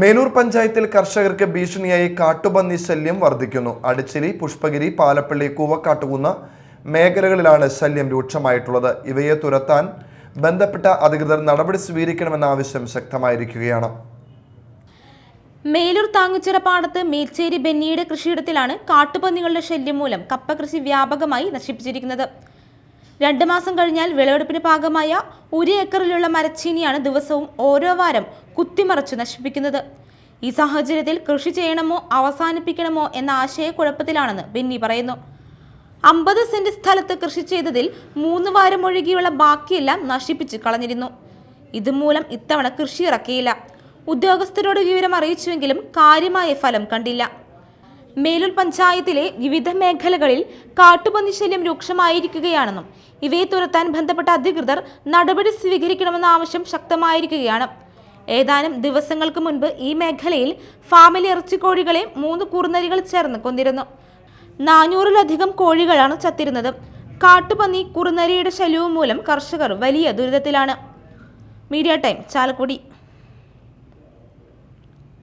മേലൂർ പഞ്ചായത്തിൽ കർഷകർക്ക് ഭീഷണിയായി കാട്ടുപന്നി ശല്യം വർദ്ധിക്കുന്നു. അടിച്ചിലി പുഷ്പഗിരി പാലപ്പള്ളി കൂവക്കാട്ടുകുന്ന മേഖലകളിലാണ് ശല്യം രൂക്ഷമായിട്ടുള്ളത്. ഇവയെ തുരത്താൻ ബന്ധപ്പെട്ട അധികൃതർ നടപടി സ്വീകരിക്കണമെന്ന ആവശ്യം ശക്തമായിരിക്കുകയാണ്. മേലൂർ താങ്ങുച്ചിറ പാടത്ത് മേച്ചേരി ബെന്നിയുടെ കൃഷിയിടത്തിലാണ് കാട്ടുപന്നികളുടെ ശല്യം മൂലം കപ്പ കൃഷി വ്യാപകമായി നശിപ്പിച്ചിരിക്കുന്നത്. രണ്ട് മാസം കഴിഞ്ഞാൽ വിളവെടുപ്പിന് ഭാഗമായ ഒരു ഏക്കറിലുള്ള മരച്ചീനിയാണ് ദിവസവും ഓരോ വാരം കുത്തിമറച്ചു നശിപ്പിക്കുന്നത്. ഈ സാഹചര്യത്തിൽ കൃഷി ചെയ്യണമോ അവസാനിപ്പിക്കണമോ എന്ന ആശയക്കുഴപ്പത്തിലാണെന്ന് ബെന്നി പറയുന്നു. അമ്പത് സെന്റ് സ്ഥലത്ത് കൃഷി ചെയ്തതിൽ മൂന്ന് വാരം ഒഴികെയുള്ള ബാക്കിയെല്ലാം നശിപ്പിച്ച് കളഞ്ഞിരുന്നു. ഇതുമൂലം ഇത്തവണ കൃഷി ഇറക്കിയില്ല. ഉദ്യോഗസ്ഥരോട് വിവരം അറിയിച്ചുവെങ്കിലും കാര്യമായ ഫലം കണ്ടില്ല. മേലൂർ പഞ്ചായത്തിലെ വിവിധ മേഖലകളിൽ കാട്ടുപന്നി ശല്യം രൂക്ഷമായിരിക്കുകയാണെന്നും ഇവയെ തുരത്താൻ ബന്ധപ്പെട്ട അധികൃതർ നടപടി സ്വീകരിക്കണമെന്ന ആവശ്യം ശക്തമായിരിക്കുകയാണ്. ഏതാനും ദിവസങ്ങൾക്ക് മുൻപ് ഈ മേഖലയിൽ ഫാമിലെ ഇറച്ചിക്കോഴികളെ മൂന്ന് കുറുനരികൾ ചേർന്ന് കൊന്നിരുന്നു. നാനൂറിലധികം കോഴികളാണ് ചത്തിരുന്നത്. കാട്ടുപന്നി കുറുനരിയുടെ ശല്യവും മൂലം കർഷകർ വലിയ ദുരിതത്തിലാണ്. Media time Chalakudy.